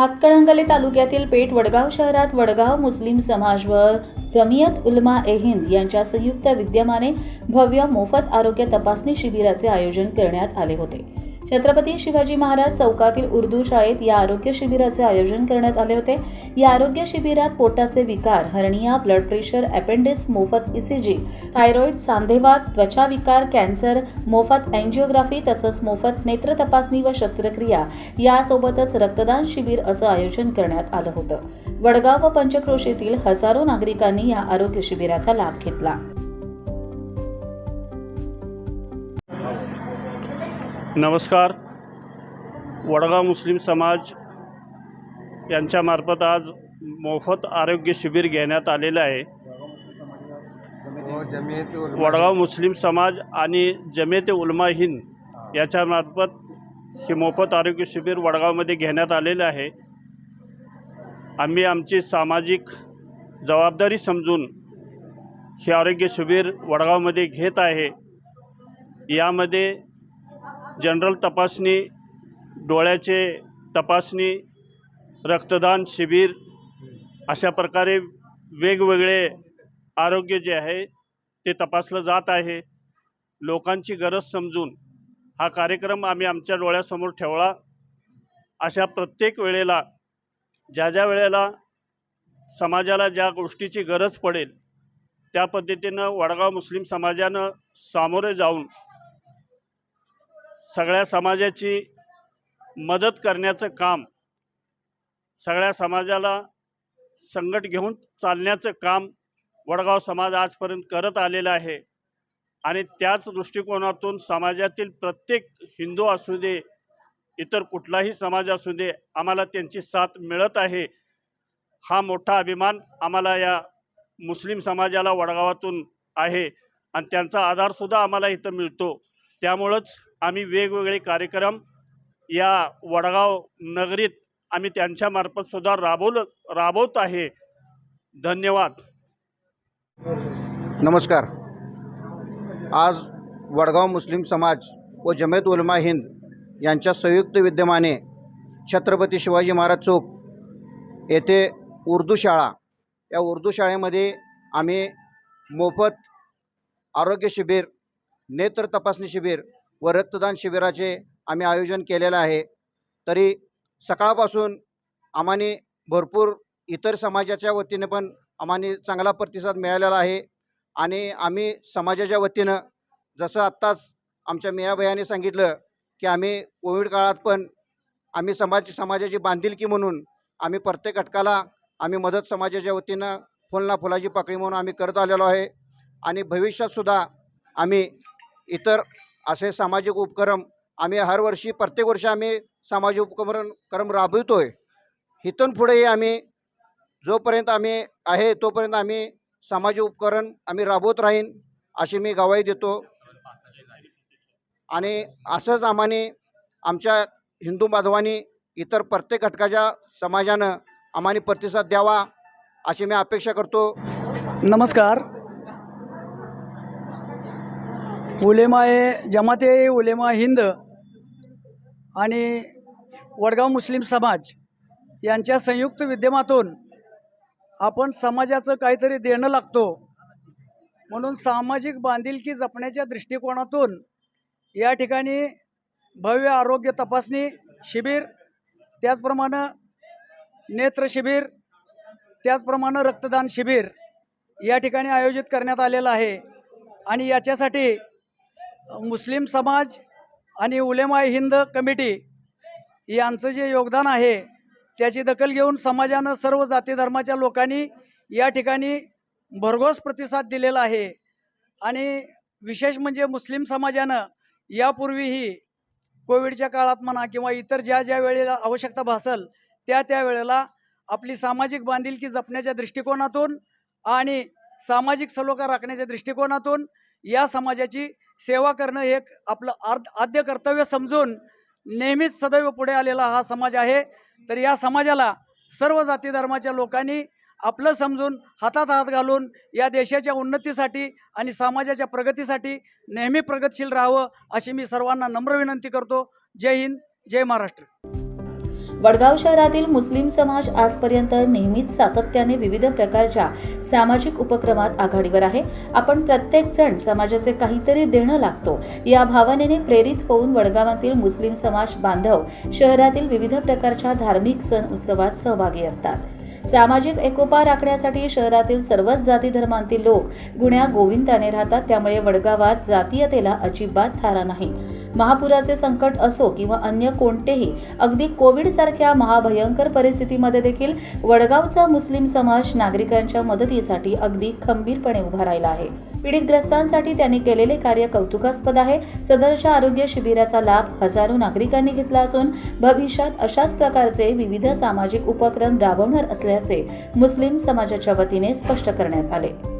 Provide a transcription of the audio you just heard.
हातकणंगले तालुक्यातील पेठ वडगाव शहरात वडगाव मुस्लिम समाज व जमियत उलमा ए हिंद यांच्या संयुक्त विद्यमाने भव्य मोफत आरोग्य तपासणी शिबिराचे आयोजन करण्यात आले होते. छत्रपती शिवाजी महाराज चौकातील उर्दू शाळेत या आरोग्य शिबिराचे आयोजन करण्यात आले होते. या आरोग्य शिबिरात पोटाचे विकार हर्निया ब्लड प्रेशर अपेंडिक्स मोफत इसीजी थायरॉइड सांधेवात त्वचा विकार कॅन्सर मोफत अँजिओग्राफी तसंच मोफत नेत्र तपासणी व शस्त्रक्रिया यासोबतच रक्तदान शिबिर असं आयोजन करण्यात आलं होतं. वडगाव व पंचक्रोशीतील हजारो नागरिकांनी या आरोग्य शिबिराचा लाभ घेतला. नमस्कार. वडगाव मुस्लिम समाज यांच्यामार्फत आज मोफत आरोग्य शिबिर घेण्यात आलेलं आहे. वडगाव मुस्लिम समाज आणि जमेते उलमा हिंद याच्यामार्फत हे मोफत आरोग्य शिबिर वडगावमध्ये घेण्यात आलेलं आहे. आम्ही आमची सामाजिक जबाबदारी समजून हे आरोग्य शिबिर वडगावमध्ये घेत आहे. यामध्ये जनरल तपासणी डोळ्याचे तपासणी रक्तदान शिबिर अशा प्रकारे वेगवेगळे आरोग्य जे आहे ते तपासलं जात आहे. लोकांची गरज समजून हा कार्यक्रम आम्ही आमच्या डोळ्यासमोर ठेवला. अशा प्रत्येक वेळेला ज्या ज्या वेळेला समाजाला ज्या गोष्टीची गरज पडेल त्या पद्धतीनं वडगाव मुस्लिम समाजानं सामोरे जाऊन सगळ्या समाजाची मदत करण्याचं काम सगळ्या समाजाला संकट घेऊन चालण्याचं काम वडगाव समाज आजपर्यंत करत आलेला आहे. आणि त्याच दृष्टिकोनातून समाजातील प्रत्येक हिंदू असू दे इतर कुठलाही समाज असू दे आम्हाला त्यांची साथ मिळत आहे. हा मोठा अभिमान आम्हाला या मुस्लिम समाजाला वडगावातून आहे. आणि त्यांचा आधारसुद्धा आम्हाला इथं मिळतो. त्यामुळंच आम्ही वेगवेगळे कार्यक्रम या वडगाव नगरीत आम्ही त्यांच्यामार्फत सुद्धा राबवलं राबवत आहे. धन्यवाद. नमस्कार. आज वडगाव मुस्लिम समाज व जमेत उलमा हिंद यांच्या संयुक्त विद्यमाने छत्रपती शिवाजी महाराज चौक येथे उर्दू शाळा या उर्दू शाळेमध्ये आम्ही मोफत आरोग्य शिबिर नेत्र तपासणी शिबिर व रक्तदान शिबिराचे आम्ही आयोजन केलेलं आहे. तरी सकाळपासून आम्हाने भरपूर इतर समाजाच्या वतीने पण आम्हाने चांगला प्रतिसाद मिळालेला आहे. आणि आम्ही समाजाच्या वतीनं जसं आत्ताच आमच्या मियाभयाने सांगितलं की आम्ही कोविड काळात पण आम्ही समाज समाजाची बांधिलकी म्हणून आम्ही प्रत्येक घटकाला आम्ही मदत समाजाच्या वतीनं फुलना फुलाची पाकळी म्हणून आम्ही करत आलेलो आहे. आणि भविष्यातसुद्धा आम्ही इतर असे सामाजिक उपक्रम आम्ही हर वर्षी प्रत्येक वर्षी आम्ही सामाजिक उपक्रम क्रम राबवितो आहे इथून पुढेही आम्ही जोपर्यंत आम्ही आहे तोपर्यंत आम्ही सामाजिक उपकरण आम्ही राबवत राहीन अशी मी गवाही देतो. आणि असंच आम्हाने आमच्या हिंदू बांधवांनी इतर प्रत्येक घटकाच्या समाजानं आम्हाने प्रतिसाद द्यावा अशी मी अपेक्षा करतो. नमस्कार. उलेमाए जमाते उलेमा हिंद आणि वडगाव मुस्लिम समाज यांच्या संयुक्त विद्यमातून आपण समाजाचं काहीतरी देणं लागतो. म्हणून सामाजिक बांधिलकी जपण्याच्या दृष्टिकोनातून या ठिकाणी भव्य आरोग्य तपासणी शिबिर त्याचप्रमाणे नेत्र शिबिर त्याचप्रमाणे रक्तदान शिबिर या ठिकाणी आयोजित करण्यात आलेलं आहे. आणि याच्यासाठी मुस्लिम समाज आणि उलेमा हिंद कमिटी यांचं जे योगदान आहे त्याची दखल घेऊन समाजानं सर्व जाती धर्माच्या लोकांनी या ठिकाणी भरघोस प्रतिसाद दिलेला आहे. आणि विशेष म्हणजे मुस्लिम समाजानं यापूर्वीही कोविडच्या काळात म्हणा किंवा इतर ज्या ज्या वेळेला आवश्यकता भासल त्या त्या वेळेला आपली सामाजिक बांधिलकी जपण्याच्या दृष्टिकोनातून आणि सामाजिक सलोखा राखण्याच्या दृष्टिकोनातून या समाजाची सेवा करणं एक आपलं आद आद्य कर्तव्य समजून नेहमीच सदैव पुढे आलेला हा समाज आहे. तर या समाजाला सर्व जाती धर्माच्या लोकांनी आपलं समजून हातात हात घालून या देशाच्या उन्नतीसाठी आणि समाजाच्या प्रगतीसाठी नेहमी प्रगतशील राहावं अशी मी सर्वांना नम्र विनंती करतो. जय हिंद जय महाराष्ट्र. वडगाव शहरातील मुस्लिम समाज आजपर्यंत नेहमीच सातत्याने विविध प्रकारच्या सामाजिक उपक्रमात आघाडीवर आहे. आपण प्रत्येक जण समाजाचे काहीतरी देणं लागतो. या भावनेने प्रेरित होऊन वडगावातील मुस्लिम समाज बांधव शहरातील विविध प्रकारच्या धार्मिक सण उत्सवात सहभागी असतात. सामाजिक एकोपा राखण्यासाठी शहरातील सर्वच जाती धर्मांतील लोक गुण्या गोविंदाने राहतात. त्यामुळे वडगावात जातीयतेला अजिबात थारा नाही. महापुराचे संकट असो किंवा अन्य कोणतेही अगदी कोविडसारख्या महाभयंकर परिस्थितीमध्ये देखील वडगावचा मुस्लिम समाज नागरिकांच्या मदतीसाठी अगदी खंबीरपणे उभा राहिला आहे. पीडितग्रस्तांसाठी त्यांनी केलेले कार्य कौतुकास्पद आहे. सदरच्या आरोग्य शिबिराचा लाभ हजारो नागरिकांनी घेतला असून भविष्यात अशाच प्रकारचे विविध सामाजिक उपक्रम राबवणार असल्याचे मुस्लिम समाजाच्या वतीने स्पष्ट करण्यात आले.